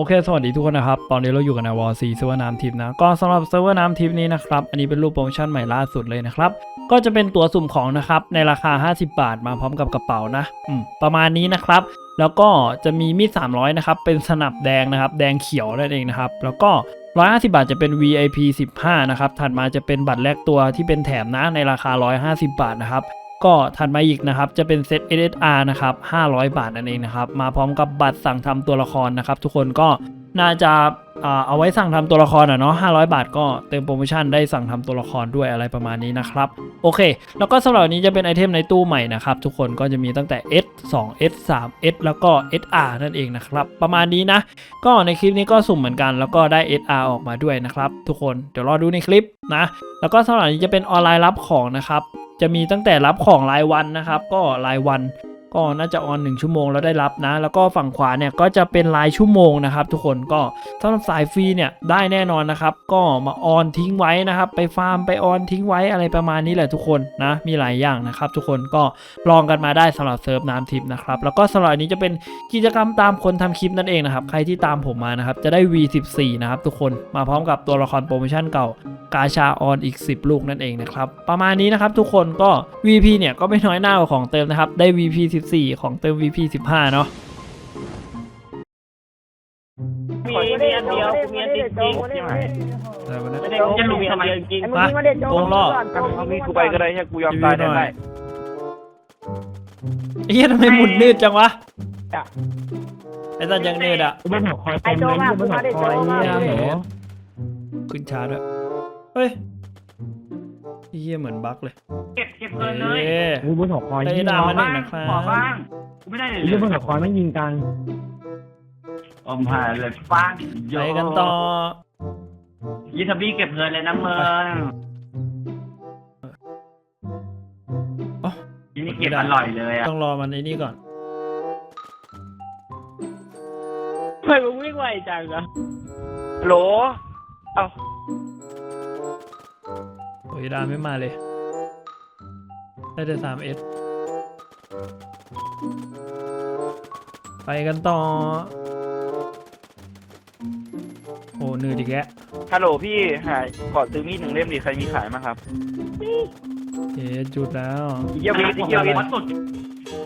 โอเค สวัสดีทุกคนนะครับ ตอนนี้เราอยู่กันในวอร์ซีเซิร์ฟเวอร์น้ำทิพนะ ก็สำหรับเซิร์ฟเวอร์น้ำทิพนี้นะครับ อันนี้เป็นรูปโปรโมชั่นใหม่ล่าสุดเลยนะครับ ก็จะเป็นตั๋วสุ่มของนะครับ ในราคา 50 บาทมาพร้อมกับกระเป๋านะอืมประมาณนี้นะครับ แล้วก็จะมีมีด 300 นะครับ เป็นสนับแดงนะครับ แดงเขียวนั่นเองนะครับ แล้วก็ 150 บาทจะเป็น VIP 15 นะครับ ถัดมาจะเป็นบัตรแลกตัวที่เป็นแถมนะในราคา 150 บาทนะครับ ก็ถัดมาอีกนะครับจะเป็นเซต SSR นะครับ500 บาทนั่นเองนะครับมาพร้อมกับบัตรสั่งทำตัวละครนะครับทุกคนก็น่าจะเอาไว้สั่งทำตัวละครอะเนาะ500 บาทก็เติมโปรโมชั่นได้สั่งทำตัวละครด้วยอะไรประมาณนี้นะครับ โอเค แล้วก็สำหรับวันนี้จะเป็นไอเทมในตู้ใหม่นะครับ ทุกคนก็จะมีตั้งแต่ S 2 S 3 S แล้วก็ SR นั่นเองนะครับ ประมาณนี้นะ ก็ในคลิปนี้ก็สุ่มเหมือนกัน แล้วก็ได้ SR ออกมาด้วยนะครับ ทุกคนเดี๋ยวรอดูในคลิปนะ แล้วก็สำหรับนี้จะเป็นออนไลน์รับของนะครับ จะมีตั้งแต่รับของรายวันนะครับ ก็รายวัน ก็น่าจะออน 1 ชั่วโมงแล้วได้รับนะ แล้วก็ฝั่งขวาเนี่ยก็จะเป็นรายชั่วโมงนะครับ ทุกคนก็สำหรับสายฟรีเนี่ยได้แน่นอนนะครับ ก็มาออนทิ้งไว้นะครับ ไปฟาร์มไปออนทิ้งไว้อะไรประมาณนี้แหละทุกคนนะมีหลายอย่างนะครับ ทุกคนก็ลองกันมาได้สำหรับเซิร์ฟน้ำทิพย์นะครับแล้วก็สำหรับนี้จะเป็นกิจกรรมตามคนทำคลิปนั่นเองนะครับใครที่ตามผมมานะครับจะได้ V14 นะครับทุกคนมาพร้อมกับตัวละครโปรโมชั่นเก่ากาชาออนอีก 10 ลูกนั่นเองนะครับประมาณนี้นะครับทุกคนก็ VP เนี่ยก็ไม่น้อยหน้ากว่าของเติมนะครับได้ VP 14 ของเติม VP 15 เนาะมีเมีอันเดียวกูมีอันจริงจริงใช่ไหมไม่ได้จะลุมทำไมจริงมาวงล้อเอามีกูไปก็ได้เนี่ยกูยอมตายได้ไหมไอ้เหี้ยทำไมหมุนนืดจังวะไอ้สัตว์ยังนืดอะไม่หัวคอยเต็มเลยไม่หัวคอยเนี่ยหนูขึ้นชาด้วยเฮ้ย เหี้ยเหมือนบั๊กเลยเก็บเก็บเอเงินเลย้กูบนหัวคอยได้ยิงดาวมาหนึ่บ้างงนะครับขอบ้างกูไม่ได้เลยเรื่องบนหัวคอยไม่ยิงกันอมผ่านเลยป้างไปกันต่อยี่ทับบี้เก็บเงินเลยนะเมืองอ๋อยี่นี่เก็บอร่อยเลยอะต้องรอมันไอ้นี่ก่อนทำไมมึงวิ่งไวจังอะโหลเอ้าโอ้ ยดาไม่มาเลย ได้แต่ 3S ไปกันต่อ โอ้นืดอีกแล้วฮัลโหลพี่หายขอซื้อมีดหนึ่งเล่มดิใครมีขายมั้งครับเอ๊ะจุดแล้วอีเยี่ยวีอีเยี่ยวีวัดสุด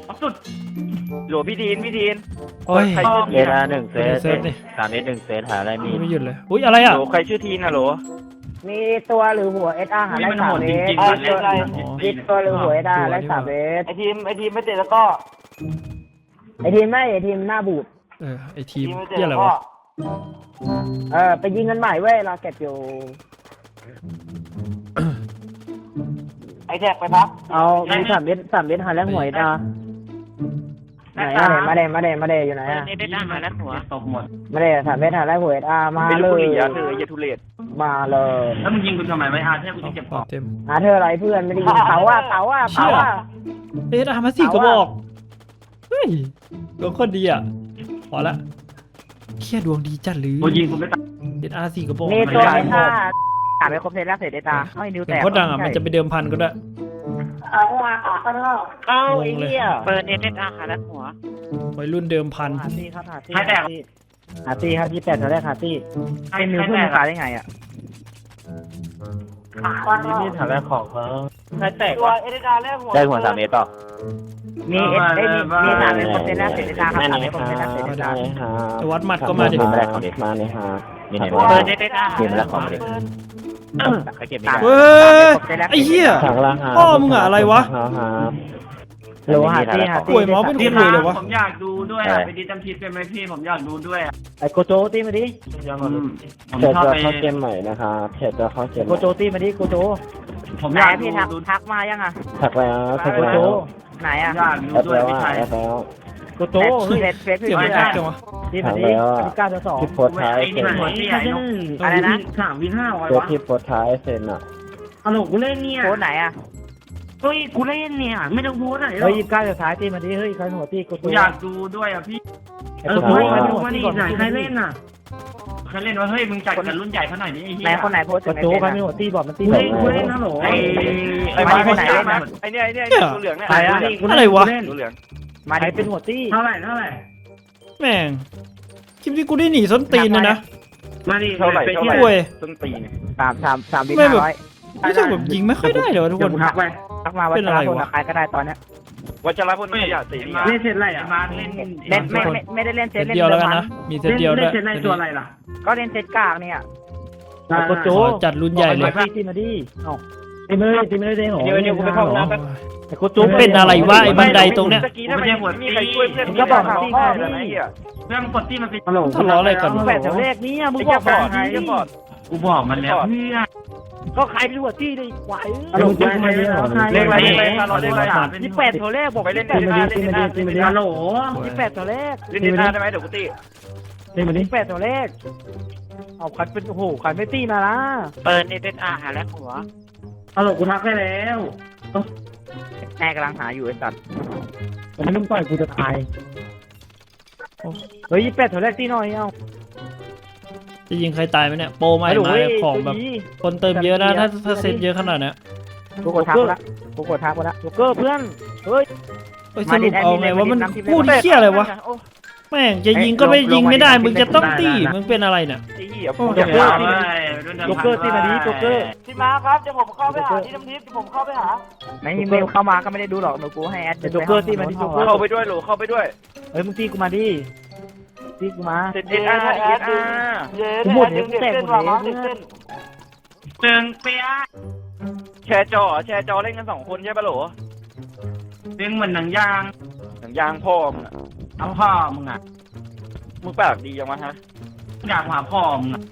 วัดสุดโหลพี่ดีนพี่ดีนโอ้ยใครชื่อเวทีนลาอะหนึ่งเซเดี๋ยตวเซฟดิสามเมตรหนึ่งเซตหาอะไรมีไม่หยุดเลย อุ้ยอะไรอะโหลใครชื่อทีนอะโหล มีตัวหรือหัวเอสอาร์หานี่ได้มันสาโหมดเมจตริงรๆเลยเล่นมีตัวหรือหัวเอสอาร์ได้สามเมตรไอทีมไอทีมไม่เตะแล้วก็ไอทีมไม่ไอทีมหน้าบูดเออไอทีมทีมไม่เตะเที่ยอะไรแล้วก็วะเออไปยิงกันใหม่เว้ยเราเก็บอยู่ ไอแท็กไปพักเอามีสามเมตรสามเมตรหาได้หัวเอสอาร์ไหนอะไหนมาเดมาเดมาเดอยู่ไหนอะได้ได้มาแล้วหัวตกหมดมาเดสามเมตรหาได้หัวเอสอาร์มาเป็นเลลูกยหลีอะเธออย่าทุเรศ มาเลยแล้วมึงยิงกูทำไมไม่อาเทพกูเอาจะเก็บขขอองเต็มหาเธออะไรเพื่อนไม่ได้ยินเต๋าว่าเต๋าว่าเต๋าว่าเอ๊ะทำมาสี่กระบอกเฮ้ยดวงคนดีอะพอละเครียดดวงดีจัดหรือกูยิงกูไม่ตายเออาร์สี่กระบอกมีตัวเอสอาร์หาไปครบเซตแล้วเสร็จเอสอาร์ให้นิ้วเสีแตยงกโคตรดังอะมันจะไปเดิมพันก็ได้เอาว่าเอาข้างนอกเอ้างงไอ้เลยเหี้ยเปิดเอสอาร์หาได้หัววัยรุ่นเดิมพันหาตีครับหาตีใครแตกหาตีครับยี่แปดตอนแรกหาตีใครเป็นมือใครเพื่อนแตมึกงตายได้ไงอะ นี่ฐานแรกของเขาใครแตกตัวเอเดดาแรกหัวได้หัวสามเมตรเปล่ามีเอสเอ้ยมีมีสามเป็นคอมเทนเนอร์เสร็จได้ครับสามเป็นคอมเทนเนอร์เสร็จได้ฮะจะวัดหมัดก็มาดิ มีมาแรกของเด็กมาเนี่ยฮะมีไหนเปิบ้างดได้ได้มีมาแรกของเด็กใครเก็บไม่ได้เว้ยไอ้เหี้ยถังละฮะพ่อมึงอะอะไรวะ ฮะฮะโลหะตีหาตีป่วยหมอเป็นพี่คุยเลยวะ ผมอยากดูด้วยอะไปดีจำทิดเป็นไหมพี่ผมอยากดูด้วยอะไอ้โกโจตีมาดิอืมผมเสร็จชอบจะไปเข้าเกมใหม่นะครับเสร็จจะเข้าเกมโกโจตีมาดิโกโจผมไหนอยากพี่ดูทักดูทักมายังอะถักแล้วถักโกแล้โจวไหนอะอยากดูแอปด้วยแล้วพี่อะชายแอปแล้ว โกโจเฟสเฟสเสียงไม่ได้ชัดจังวะ ตีมาดิเก้าต่อสองที่โพสต์ท้ายไอ้เซ็นี่นมันหัวที่ใหญ่เนอะอะไรนะสามวินห้าร้อยตัววะที่โพสต์ท้ายเซ็นอะเอาหนูกูเล่นเนี่ยโพสไหนอะ เฮ้ยกูเล่นเนี่ยไม่ต้องพูดอะไรหรอเฮ้ยกยี่สิบเก้าสุดท้ายตีมาดิเฮ้ยใครหัวตีโกโจกูอยากดูด้วยอะพี่ไอ้เอโกอโจไม่ใครดูหัวมาตีดิก่อนไหนใครเล่นน่ะใครเล่นวะเฮ้ยมึงจัดกับรุ่นใหญ่เขาหน่อยดิไอ้เหี้ไหนยคนไหนโพสกระโจใครไม่หัวตีบอกมันตีเฮ้ยกูเล่นนะโหลไอ้ไอ้ไอ้คนไหนเล่นนะไอ้เนี่ยไอ้เนี่ยไอ้เนี่ยตัวเหลืองเนี่ยใครอะอะไรวะตัวเหลืองมาใครดิเป็นหัวตีเท่าไหร่เท่าไหร่แม่งคลิปที่กูได้หนีส้นตีนเลยนะมาดิเท่าไหร่ปเท่าที่ไหร่ป่วยต้นตีนสามสามสามวิไม่ห้าแบบร้อยรู้สึกแบบยิงไม่ค่อยได้เลยว่ะทุกคนเดี๋ยว ทักไปทักมาว่าเป็นจะอะไรรับคนวะกับใครก็ได้ตอนเนี้ยวัชรพลขยะสีเล่นเซตอะไรอะมาเล่นเล่นไม่ไม่ไม่ได้เล่นเซเซตตเล่นเดียวแล้วกันดิมนะมีเซตเดียวด้เล่วนยเซตอะไรตัวอะไรล่ะ ก็เล่นเซตกากเนี่ยโกโจขอจัดรุ่นใหญ่เลยตีตีมาดิเอ้าตีมาเลยตีมาเลยได้หรอเดี๋ยวเดี๋ยวกูไปเข้าห้องน้ำแป๊บไอ้โกโจเป็นอะไรวะไอ้บันไดตรงเนี้ยตะกี้ถ้ามันมีใครช่วยเพื่อนก็บอกตีมาเลดิยนะไอ้เหี้ยเรื่องกดที่มันเป็นฮัลโหลทะเลาะอะไรกันมึงแปดแถวเลขนี้มึงไอ้บเหี้อยกบอไปดไอ้ดีเหี้ยบอด กูบอกมันแล้วเพื่อนก็ใครเป็นหัวที่เลยควายฮัลโหลตีมาดิเหรอเลขอะไรเลขอะไรเราเลขอะไรยี่แปดแถวเลขบอกไปเล่นยี่เล่นหน้าเล่นหน้าเล่นหน้าฮัลโหลแปดแถวเลขเล่นหน้าได้ไหมเดี๋ยวกูตีตีมาดิยี่แปดแถวเลขเอาใครเป็นโอ้โหใครไม่ตีมาละเปิดเน็ตอาหาแล้วหัวฮัลโหลกูทักได้แล้วแม่กำลังหาอยู่ไอ้สัตว์มันไม่ต้องต่อยกูจะตายเฮ้ยยี่แปดแถวเลขตีหน่อยเอา จะยิงใครตายไหมเนี่ยโปรใหม่มาของแบบคนเติมเยอะนะถ้าถ้าเซตเยอะขนาดเนี้ยกูกดทักละกูกดทักมาละโจ๊กเกอร์เพื่อนเฮ้ยเฮ้ยสรุปเอาไงว่ามันมาดิแอดมินพูดเที่ยอะไรวะแม่งจะยิงก็ไม่ยิงไม่ได้มึงจะต้องตีมึงเป็นอะไรเนี่ยไอ้เหี้ยโอ้พูดเดี๋อยวย่างเพื่นี้อนโจ๊กเกอร์ตีมาดิโจ๊กเกอร์พี่มาครับเดี๋ยวผมเข้าไปหาที่น้ำทิพย์เดี๋ยวผมเข้าไปหาไม่เมลเข้ามาก็ไม่ได้ดูหรอกหนูกูให้แอดโจ๊กเกอร์ตีมาดิโจ๊กเกอร์เข้าไปด้วยโหลเข้าไปด้วยเฮ้ยมึงตีกูมาดิ ตีกูมาเซนเอ็นอาร์เอ็นอาร์เย้กูได้หมดดึงเนี่ยเด็กกูแตกเส้นหมดว่ะเลยมาเด็กเส้นเตืองเปียแชร์จอแชร์จอเล่นกันสองคนใช่ปะโหลเรื่องเหมือนหนังยางหนังยางพ่อมึงอะเอาพ่อมึงอะมึงปากดียังวะฮะอยากหาพ่อมึงอะ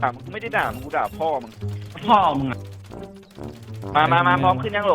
ด่ามึงไม่ได้ด่ามึงกูด่าพ่อมึงพ่อมึงอะมามามาพร้อมขึ้นยังโหล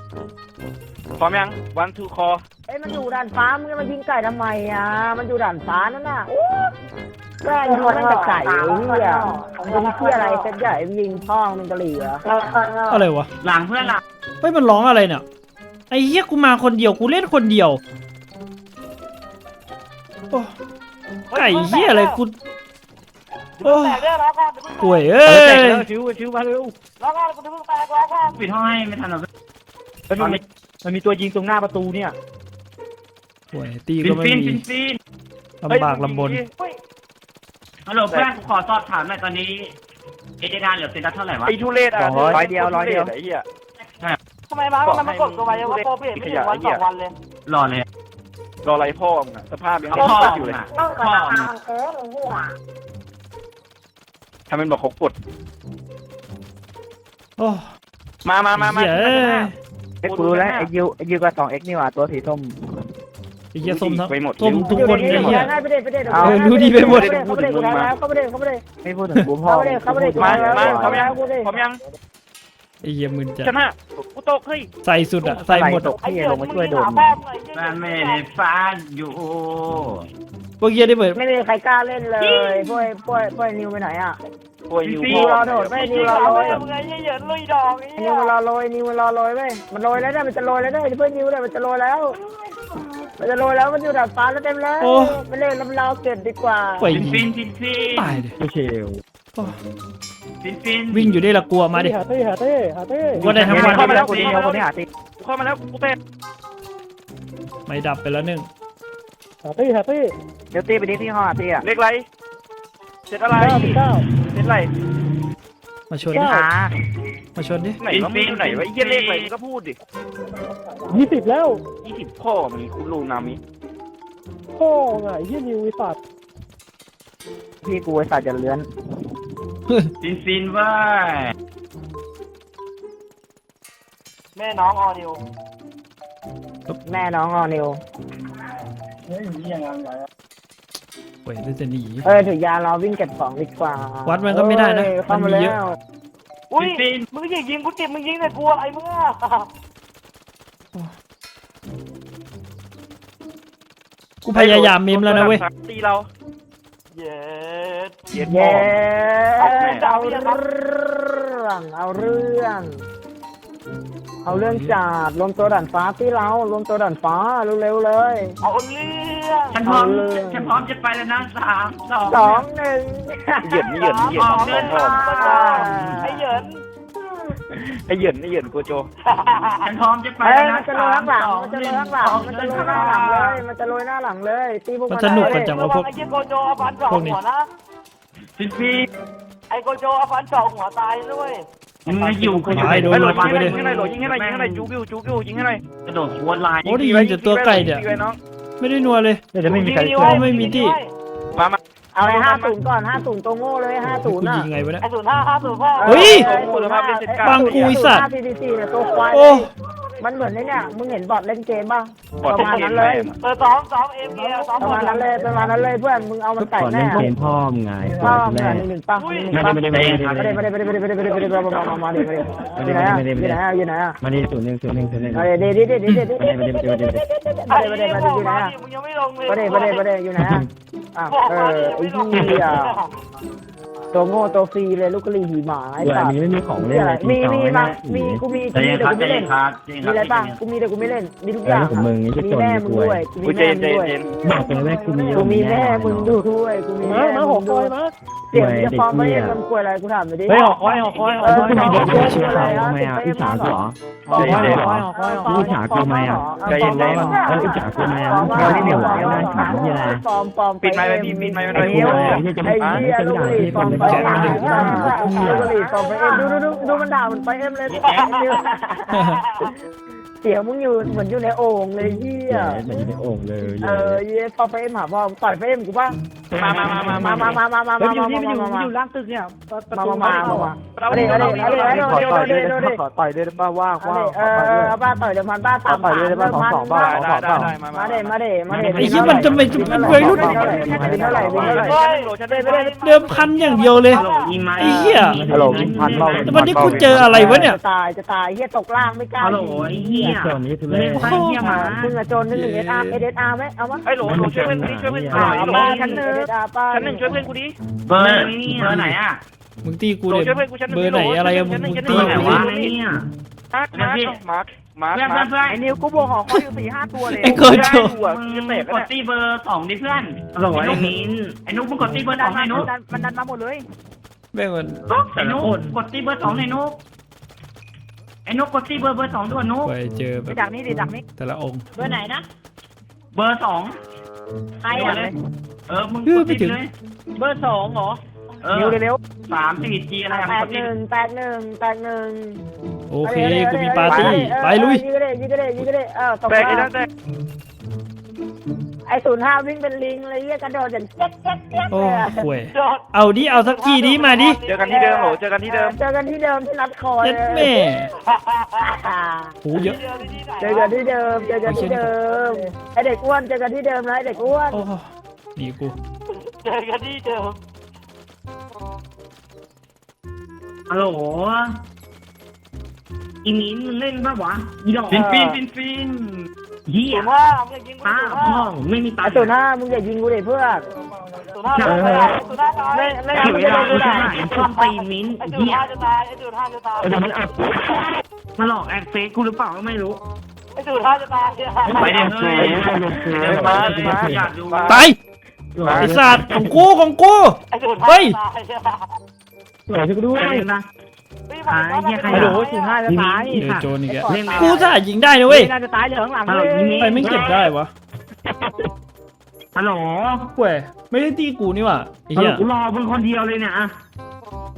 พร้อมยังวันทูคอเอ้ยมันอยู่ด่านฟ้ามึงจะมายิงไก่ทำไมอะ มันอยู่ด่านฟ้านั่นน่ะโอ้แม่งยิงแม่งแต่ไก่ไอ้เหี้ยมึงเพื่ออะไรเซ็ตใหญ่มึงยิงพ่อมึงกะหรี่เหรออะไรวะหลังเพื่อนหลังเฮ้ยมันร้องอะไรเนี่ยไอ้เหี้ยกูมาคนเดียวกูเล่นคนเดียวโอ้ไก่เหี้ยอะไรกูโอ้แตกเด้อแล้วกันเดี๋ยวเพิ่งป่วยเอเอ้อแตกยแล้วชิวชิวมาเร็วแล้วกันกูจะเพิ่งแตกแล้วกันปิดห้องให้ไม่ทันหรอกมัน มีมันมีตัวยิงตรงหน้าประตูเนี่ยป่วยตีฟิก็นไม่ฟินมีฟินฟินลำบากลำบนฮัลโหลเพื่อนกูขอสอบถามหน่อยตอนนี้ เอเดดานเหลือเซนเท่าไหร่วะ ไอ้ทุเรศอะร้อย เดียวร้อยเดียว ไอ้เหี้ย ทำไมมามันมากดตัวไว้ว่าโปรเปลี่ยนไม่ถึงวันสองวันเลยรอเลย รอไรพ่อมึงอะสภาพยังพ่อไม่มึอยู่งเลยอะพ่อมึงทำเป็นบอกเขากด โอ้มามามามาเหี้ยเอ้ย ไอ้กูรู้แล้วไอ้ยูไอ้ยูกับสองเอ็กนี่หว่าตัวสีส้ม ไอ้เหี้ยส้มทั้งไปหมดส้มทุกคนไอ้เหี้ยไปเด็ดไปเด็ดเออรู้ดีไปหมดเข้าไปเด็ดเข้าไปเด็ดเข้าไปเด็ดเข้าไปเด็ดไม่พูดถึงกูพ่อเข้าไปเด็ดเข้าไปเด็ดมามาพร้อมยังพร้อมยังไอ้เหี้ยมึนจัดชนะกูตกเฮ้ยใส่สุดอะใส่หมดตกที่ลงมาช่วยโดนพ่อมึงไอ้เหี้ยบ้านไม่ได้ฟ้าอยู่พวกเหี้ยได้เปิดไม่มีใครกล้าเล่นเลยพวกพวกพวกนิวไปไหนอะ ป่วยอยู่นิพ่วอรอโดดไม่นิวรอโรยมึงไอ้เหี้ยเหยินลุยดอกไอ้นิเหี้วยมันรอโรยนิวมันรอโรยเว้ยมันโรยแล้วเนี่ยมันจะโรยแล้วเนี่ยเพื่อนนิวเนี่ยมันจะโรยแล้ว มันจะโรยแล้วมันอยู่ดับฟ้าแล้วเต็มแล้วไม่เล่นลำเราเกิดดีกว่าป่วยฟินยิฟิงนฟินฟินตายเลยกูเชลโอ้ฟินฟินวิ่งอยู่ได้ละกลัวมาดิหาเต้หาเต้หาเต้กูก็ได้ทั้งวันเข้ามาแล้วคนนี้คนนี้หาติกูเข้ามาแล้วกูเต้นไม่ดับไปแล้วหนึ่งหาเต้หาเต้เดี๋ยวตีไปดิที่ห้องตีอะเล็กไรเสร็จอะไรเก้าสิบ เก้าเสร็จไรมาชนดิหามาชนดิไหนวะมึงอยู่ไหนวะไอ้เหี้ยเลขอะไรมึงก็พูดดิยี่สิบแล้วยี่สิบพ่อมีคุณลูนามิพ่อไงยี่นิวไอ้สัตว์พี่กูไอ้สัตว์จะเลื้อนฟินฟินเว้ยแม่น้องออนิวแม่น้องออนิว ป่วยจะหนี เออถือยาเราวิ่งเก็บของดีกว่าวัดมันก็ไม่ได้นะเข้ามัมานมีเยแล้อะ วอุ้ยฟินมึงยิงยิงกูเจ็บมึงยิงแต่กูอะไรมึงอะกูพยายามเมมแล้วนะเว้ย ตีเรา เย็ด เย็ดเย้เอาเอาเรื่เรื่อองงเอาเรื่อง เอาเรื่องจัดรวมตัวด่านฟ้าที่เรารวมตัวด่านฟ้าเร็วๆเลยเอาเรื่องฉันพร้อมฉันพร้อมจะไปแล้วนะสามสองสองหนึ่งเหยินเหยินเหยินสองพ่เดิอนพ่อทางไอ้เหยินไอ้เหยินไอ้เหยินโกโจฉันพร้อมจะไปเฮ้ยแล้วมันะนจะโรยข้างหลังมันจะโรยข้างหลังมันจะโรยหน้าหลังเลยมันจะโรยหน้าหลังเลยตีพวกมันมันสนุกได้กันจังระวะพวัวงกไอ้เหี้ยโกโจเอาฟันเจาะพวกนี้หัวนะสิพี่ไอ้โกโจเอาฟันเจาะหัวตายด้วย มึงไม่อยู่กูอยู่ไปโดนไอ้โหลรถยิงไปให้หน่ดิอยยิงให้หน่อยยิงให้หน่อยยิงให้หน่อยจูบิวจูบิวยิงให้หน่อยกระโดดหัวลายโอ้ได้ยินแต่ตัวไก่เนี่ยตีว้น้องไม่ได้นัวเลยเดี๋ยวไม่มีใครช่วยไม่มีที่มามาเอาไอ้ห้าศูนย์ก่อนห้าศูนย์ตัวโง่เลยห้าศูนย์กูอะยิงไงวะเนี่ยไอ้ศูนย์ห้าห้าศูนย์พ่อเฮ้ยบับังกูไอ้สัตว์ห้าสี่สี่เนี่ยตัวควายโอ้ มันเหมือนไอ้เนี่ยมึงเห็นบอทเล่นเกมป่ะบอดประมาณนั้นเลยเออสองสองเอ็มเอสองประมาณนั้นเลยประมาณนั้นเลยเพื่อนมึงเอามันไก่แน่เกมพ่อมึงไงพ่อมึงอะหนึ่งหนึ่งป่ะหนึ่งหนึ่งป่ะไม่ได้ไม่ได้ไม่ได้ไม่ได้ไม่ได้ไม่ได้ไม่ได้ไม่ได้ไม่ได้ไม่ได้ไม่ได้มามามาดิมาดิอยู่ไหนอะอยู่ไหนอะอยู่ไหนอะมาดีศูนย์หนึ่งศูนย์หนึ่งศูนย์หนึ่งมาดิเดี๋ยวเดี๋ยวเดี๋ยวเดี๋ยวเดี๋ยวมาดีมาดีมาดีมาดีไอ้มาดิเหี้ยมาดิบอกอยู่ไหนมาอะดิมึงยังไม่ลงเลยมาดิมาดิมาดิอยู่ไหนอะอะบอกเอมาอดิไอ้ไม่ลงเหี้ยตัวโง่ตัวฟรีเลยลูกกะหรี่หีหมาไอ้ด้วยสัตว์มีไม่มีของเล่นมีมีมามีกูมีกูใจมีเย็นแต่ครับกูใจไม่เย็เล่นนครับใจเย็นมีอะไรคป่ะรับกูมีแต่กูไม่ ตัวโง่ตัวฟรีเลยลูกกระหรี่หีหมาไอ้สัตว์นี้ไม่มีของเล่นอะไรมีมีมามีกูมีกูมีแต่กูไม่เล่นมีอะไรบ้างกูมีแต่กูไม่เล่นมีทุกอย่างมีแม่มึงด้วยกูมีแม่มึงด้วยบอกตัวแรกกูมีกูมีแม่มึงด้วยกูมีแม่มึงด้วยมาหัวยมา เสียงจะฟ้องไม่เล่นมันกลัวอะไรกูถามไปดิ เฮ้ยหอกคอยหอกคอยหเออกอคอยหอกคอยชื่ออะไรเขาอะทำไมอะอิจฉากูเหรอฟ้องใจเย็นฟ้องเหรอฟ้องฟ้องอิจฉากูทำไมอะใจเย็นใจเย็นเอออิจฉากูทำไมอะมึงแค่ไม่เหนียวไอ้นั่นขำยี่อะไรปลอมปลอมปิดไมค์ไปพี่ปิดไมค์ไปหน่ไอ้อยเหี้ยไอ้เหี้ยลูกกะหรี่ปลอมไปเอ็มลูกกะหรี่ปลอมไปเอ็มดูดูดูดูมันด่ามันไปเอ็มเลย เสียงมึงอยู่เหมือนอยู่ในโอ่งเลยเหี้ยมันอยู่ในโอ่งเลยเออเย้พอเฟมหาพ่อต่อยเฟมกูป่ะมามามามามามามามามามาเฮ้ยมาอยู่มาที่มันอยู่มาอยู่ล่างตึกเนี่ยประมาตูมามามาเดี๋ยวเดี๋ยวเดี๋ยวเดี๋ยวเดี๋ยวเดี๋ยวเดี๋ยวเดี๋ยวเดี๋ยวขอต่อยด้วยบ้าว่างเอว่างอเออป้าต่อยเดี๋ยวมันป้าตามต่อยด้วยบ้าสองสองบ้าได้ได้ได้มามาเดมาเดมาเดไอ้ที่มันจะไม่จะเป็นวัยรุ่นเท่าไหร่เท่าไหร่เท่าไหร่โหลฉันได้ไม่ได้เดิมพันอย่างเดียวเลยอีไม้ไอ้เหี้ยฮัลโหลกินพันเบาแต่วันนี้กูเจออะไรวะเนี่ยจะตายจะตายเฮียตกล่างไม่กล้าฮัลโหลไอ้เหี้ยส่วนนี้ทุเรศไอ้เหี้ยหมา มึงอะโจนนึงหนึ่งเอสอาร์เอสอาร์ไหมเอามาไอ้โหลโหลช่วยเพื่อนกูดิช่วยเพื่อนกูอ่าหน่อยเอาป้าชั้นหนึ่งเอสอาร์ป้าชั้นหนึ่งช่วยเพื่อนกูดิเบอร์เบอร์ไหนอะมึงตีกูโหลเลยช่วยเพื่อนกูชั้นหนึ่งเบอร์ไหนอะไรอะมึงมึงตีเบอร์ไหนกูวะสิไอ้เนี่ยมาร์คมาร์คมาร์คเพื่อนมาร์คเพื่อนไอ้นิวกูบวกหอคอยอยู่สี่ห้าตัวเลยไอ้เกิดโจหัวกินเตะกดตีเบอร์สองดิเพื่อนฮัลโหลไอ้มินไอ้นุ๊กมึงกดตีเบอร์สองไอ้นุ๊กมันดันมาหมดเลยแม่งมันไอ้นุ๊กกดตีเบอร์สองไอ้นุ๊ก ไอ้นุ๊กกดตีเบอร์เบอร์สองด้วยนุ๊กไปเจอแบบดักนี่ดิดักนี่แต่ละองค์ เบอร์ไหนนะ เบอร์สองใครอะเออ มึงกดตีเลย เบอร์สองเหรอเออนิวเร็วสามสี่จีอะไรแปอะดหนึ่งแปดหนึ่งแปดหนึ่งโอเค กูมีปาร์ตี้ ไปลุยยิงก็ได้ยิงก็ได้ยิงก็ได้เออตกแตกไอ้นั่นแตก ไอ้ศูนย์ห้าวิ่งเป็นลิงเลยเยี่ยกระโดดอย่างเจ๊กเจ๊กเจ๊กโอ้เลยอะห่วยจอดเอาดิ เอาสักทีดิมาดิเจอกันที่เดิมโหลเจอกันที่เดิม เจอกันที่เดิมที่นัดคอยเย็ดแม่อ่าหูเยอะ เจอกันที่เดิม เจอกันที่เดิมไอเด็กอ้วนเจอกันที่เดิมนะไอเด็กอ้วนโอ้หนีกู เจอกันที่เดิมฮัลโหลอีมินมึงเล่นป่ะวะอีดอกฟินฟินฟินฟิน เหี้ศูยนย์ห้ามึงอย่ายิงกูป้าศูนย์พ่อห้าไม่มีตัไองค์ศูนย์ห้ามึงอย่ายิงกูเลยเพื่อนศูนย์ห้าจะตายศูนย์ห้าตายเล่นเล่นเสียเวลากูจะหาช่องตีมิ้นไอ้ศูนเหี้ย์ยห้าจะตายไอ้ศูนย์ห้าจะตายเออมันอัดมาหลอกแอคเฟซกูหรือเปล่าก็ไม่รู้ไอ้ศูนย์ห้าจะตายไปเดี๋ยวเฮ้ยเดี๋ยวมาอยากดูตายไอ้สัตว์ของกูของกูไอ้ศูนย์ห้าเฮ้ยจะตายสวยช่วยกูด้วยเล่นนะ หาหาเหี้ยใครไอ้โหศูนย์ห้าจะตายเออโจรอีกแล้วเล่นกูถ้ายิงได้นะเว้ยน่าจะตายเหลืองหลังฮัลโหลเลยนี่ไปไม่เก็บได้วะฮัลโหลห่วยไม่ได้ตีกูนี่หว่าไอ้ฮัลโหลเหี้ยกูรอมึงคนเดียวเลยเนี่ยอะ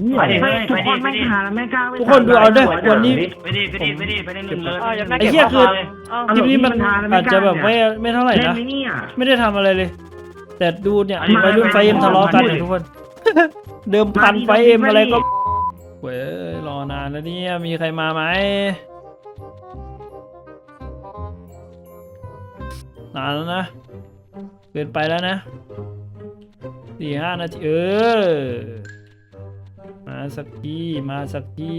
เนี่ยเฮ้ยทุกคนไม่หาแล้วไม่กล้าทุกคนดูเอาด้วยวันนี้ไปดิไปดิไปดิไปเล่นเลยไอ้เหี้ยคือทีมนี้มันอาจจะแบบไม่ไม่เท่าไหร่เล่นนะไหมเนี่ยไม่ได้ทำอะไรเลย แต่ดูเนี่ยอันนี้วัยรุ่นไฟเอ็มทะเลาะกันเนี่ยทุกคน เดิมพันไฟเอ็มอะไรก็ เว้ยรอนานแล้วเนี่ยมีใครมาไหมนานแล้วนะเกินไปแล้วนะสี่ห้านาทีเออ มาสักทีมาสักที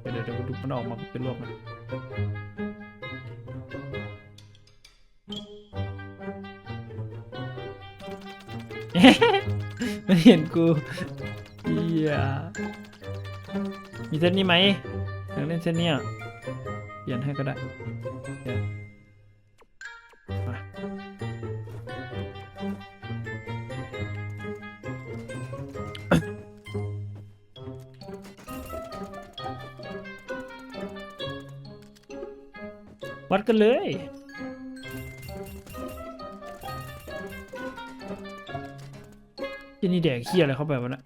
เดี๋ยวเดี๋ยวเดี๋ยวกูดูมันออกมาเป็นรวบมัน มันเห็นกูเฮียมีเส้นนี้ไหมอยากเล่นเส้นเนี้ยเปลี่ยนให้ก็ได้เดี๋ยวมาวัดกันเลย นี่แดกเขี้ยอะไรเข้าไปวะนะ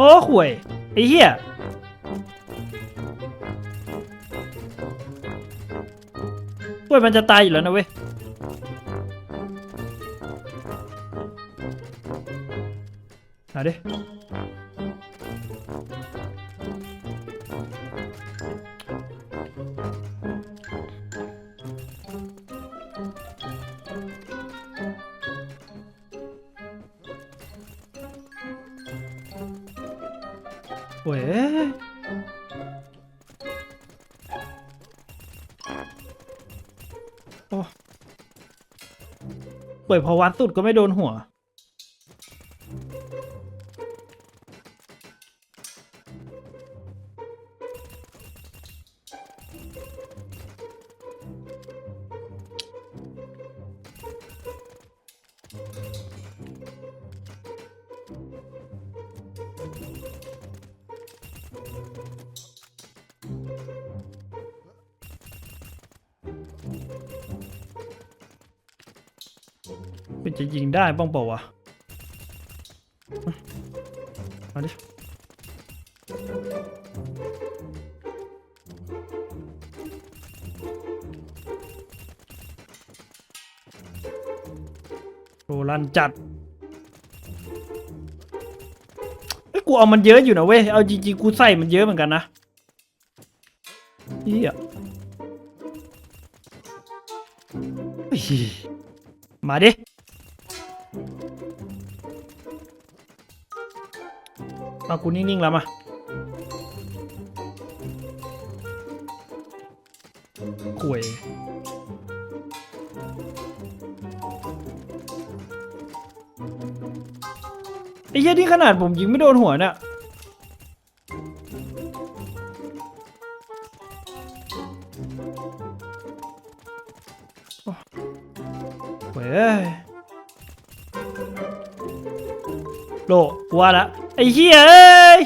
อ้โอ้ห่วยไอ้เหี้ยห่วยมันจะตายอยู่แล้วนะเว้ยมาดิ อ้ยโอ้เปิดพอวันสุดก็ไม่โดนหัว มันจะยิงได้บ้างเปล่าวะมาดิโรลันจัดไอ้กูเอามันเยอะอยู่นะเว้ย เอาจริงๆ กูใส่มันเยอะเหมือนกันนะเฮียเฮ้ยมาดิ มากูนิ่ง ๆ แล้วมาข่วยไอ้เหี้ยที่ขนาดผมยิงไม่โดนหัวเนี่ยโอ้เว้ยโลกูว่าละ อ้เหี้ยเอ้ย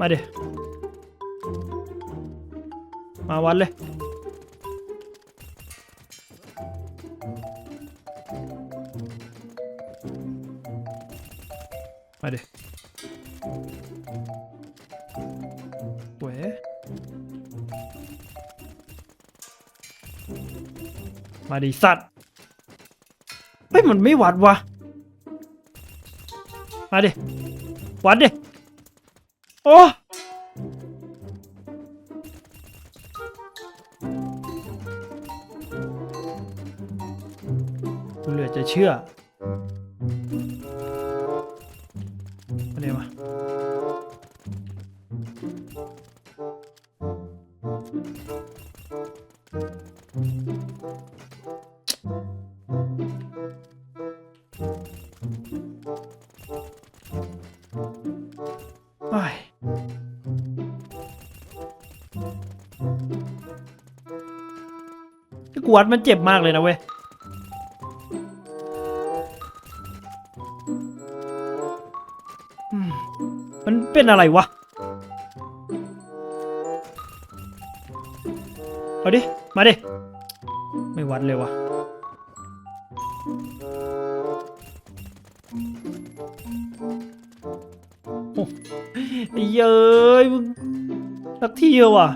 มาดิมาวัดเลยมาดิเว้ยมาดิสัตว์เฮ้ยมันไม่วัดวะ มาดิ วัดดิ โอ้เหลือจะเชื่อ วัดมันเจ็บมากเลยนะเว้ยมันเป็นอะไรวะ เอาดิ มาดิ ไม่วัดเลยวะโอ้ไอ้เย้ยมึงสักทีเดียวว่ะ